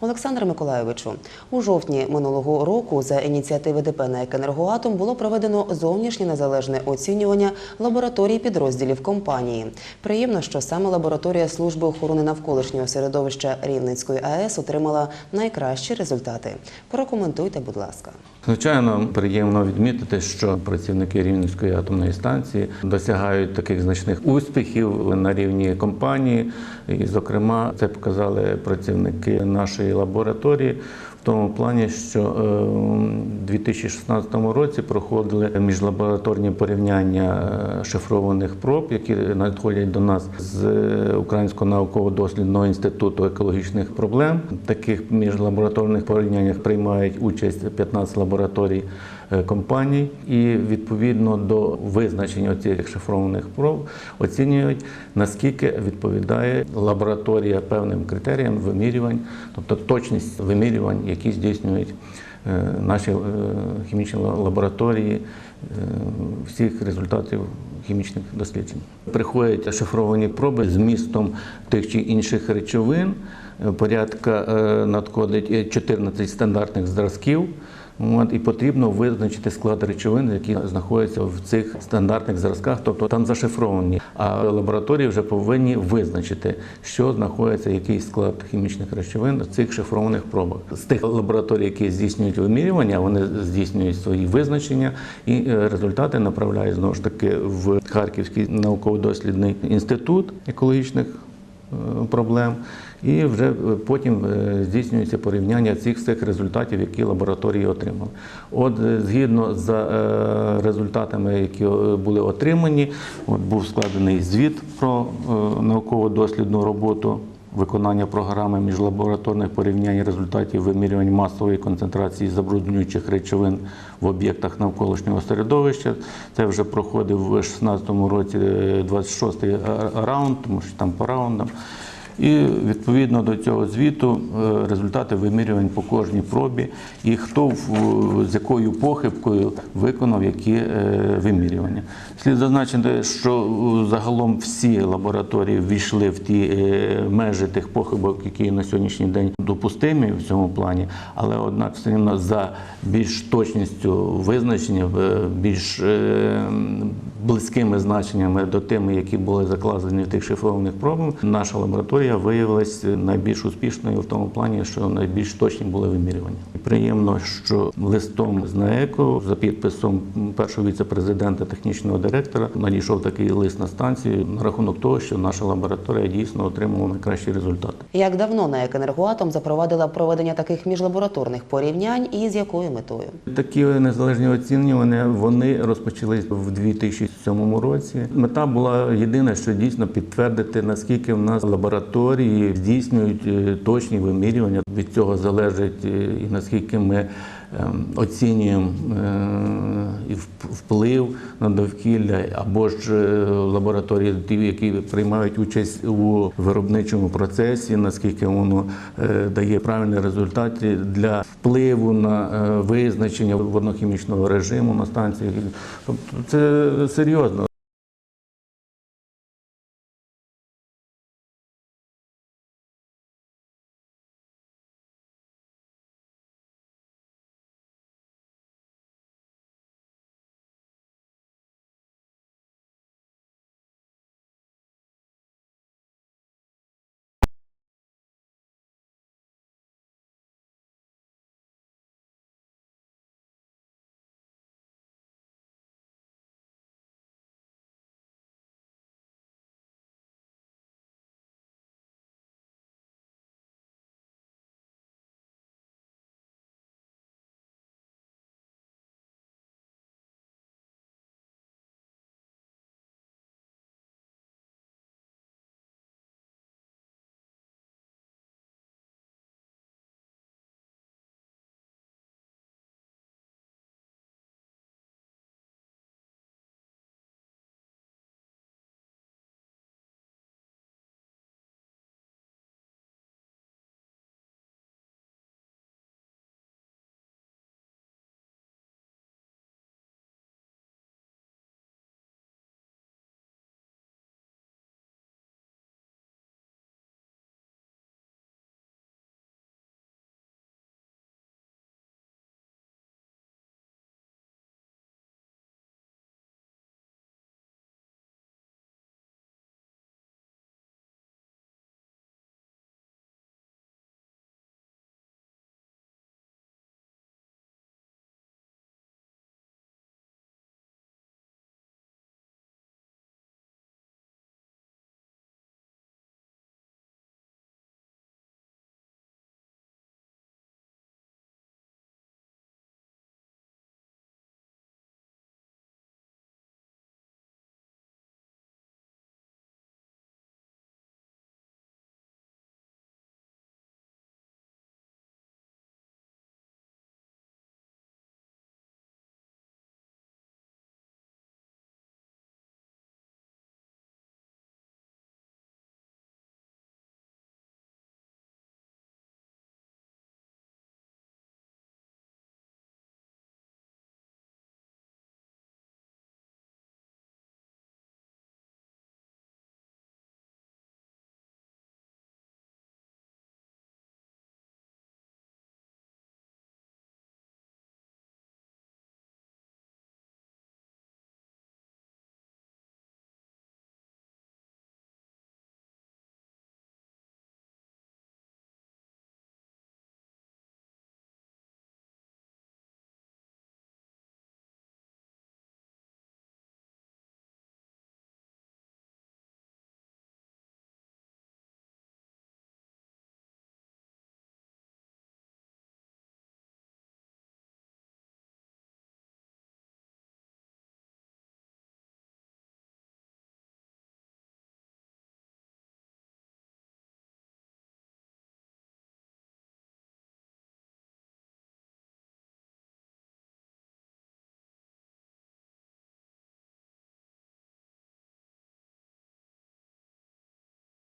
Олександр Миколайовичу, у жовтні минулого року за ініціативи ДП «НАЕК «Енергоатом» було проведено зовнішнє незалежне оцінювання лабораторій підрозділів компанії. Приємно, що саме лабораторія служби охорони навколишнього середовища Рівненської АЕС отримала найкращі результати. Прокоментуйте, будь ласка. Звичайно, приємно відмітити, що працівники Рівненської атомної станції досягають таких значних успіхів на рівні компанії. І, зокрема, це показали працівники нашої лабораторії тому плані, що е, у 2016 році проходили міжлабораторні порівняння е, шифрованих проб, які надходять до нас з Українського науково-дослідного інституту екологічних проблем. В таких міжлабораторних порівняннях приймають участь 15 лабораторій е, компаній, і відповідно до визначення цих шифрованих проб оцінюють наскільки відповідає лабораторія певним критеріям вимірювань, тобто точність вимірювань, які здійснюють е, наші е, хімічні лабораторії е, всіх результатів хімічних досліджень. Приходять шифровані проби з містом тих чи інших речовин. Е, Порядка е, надходить е, 14 стандартних зразків. От, і потрібно визначити склад речовин, які знаходяться в цих стандартних зразках, тобто там зашифровані. А лабораторії вже повинні визначити, що знаходиться, який склад хімічних речовин в цих шифрованих пробах. З тих лабораторій, які здійснюють вимірювання, вони здійснюють свої визначення, і е, результати направляють знову ж таки в Харківський науково-дослідний інститут екологічних проблем. І вже е, потім е, здійснюється порівняння цих всіх результатів, які лабораторії отримали. От е, згідно з е, результатами, які е, були отримані, от був складений звіт про е, науково-дослідну роботу. Виконання програми міжлабораторних порівнянь результатів вимірювань масової концентрації забруднюючих речовин в об'єктах навколишнього середовища. Це вже проходив у 2016 році е, 26-й раунд, тому що там по раундам. І відповідно до цього звіту е, результати вимірювань по кожній пробі і хто з якою похибкою виконав які е, вимірювання. Слід зазначити, що загалом всі лабораторії ввійшли в ті е, межі тих похибок, які на сьогоднішній день допустимі в цьому плані, але однак все рівно за більш точністю визначення, більш близькими значеннями до тими, які були закладені в тих шифрованих пробах, наша лабораторія виявилась найбільш успішною в тому плані, що найбільш точні були вимірювання. І приємно, що листом з НАЕКу за підписом першого віце-президента технічного директора надійшов такий лист на станцію на рахунок того, що наша лабораторія дійсно отримала найкращі результати. Як давно НАЕК «Енергоатом» запровадила проведення таких міжлабораторних порівнянь і з якою метою? Такі незалежні оцінювання вони розпочались в 2007 році. Мета була єдина, що дійсно підтвердити наскільки в нас лабораторії здійснюють е, точні вимірювання. Від цього залежить е, і наскільки ми ем, оцінюємо е, і вплив на довкілля, або ж лабораторії, які приймають участь у виробничому процесі, наскільки воно дає правильні результати для впливу на визначення воднохімічного режиму на станції. Тобто це серйозно.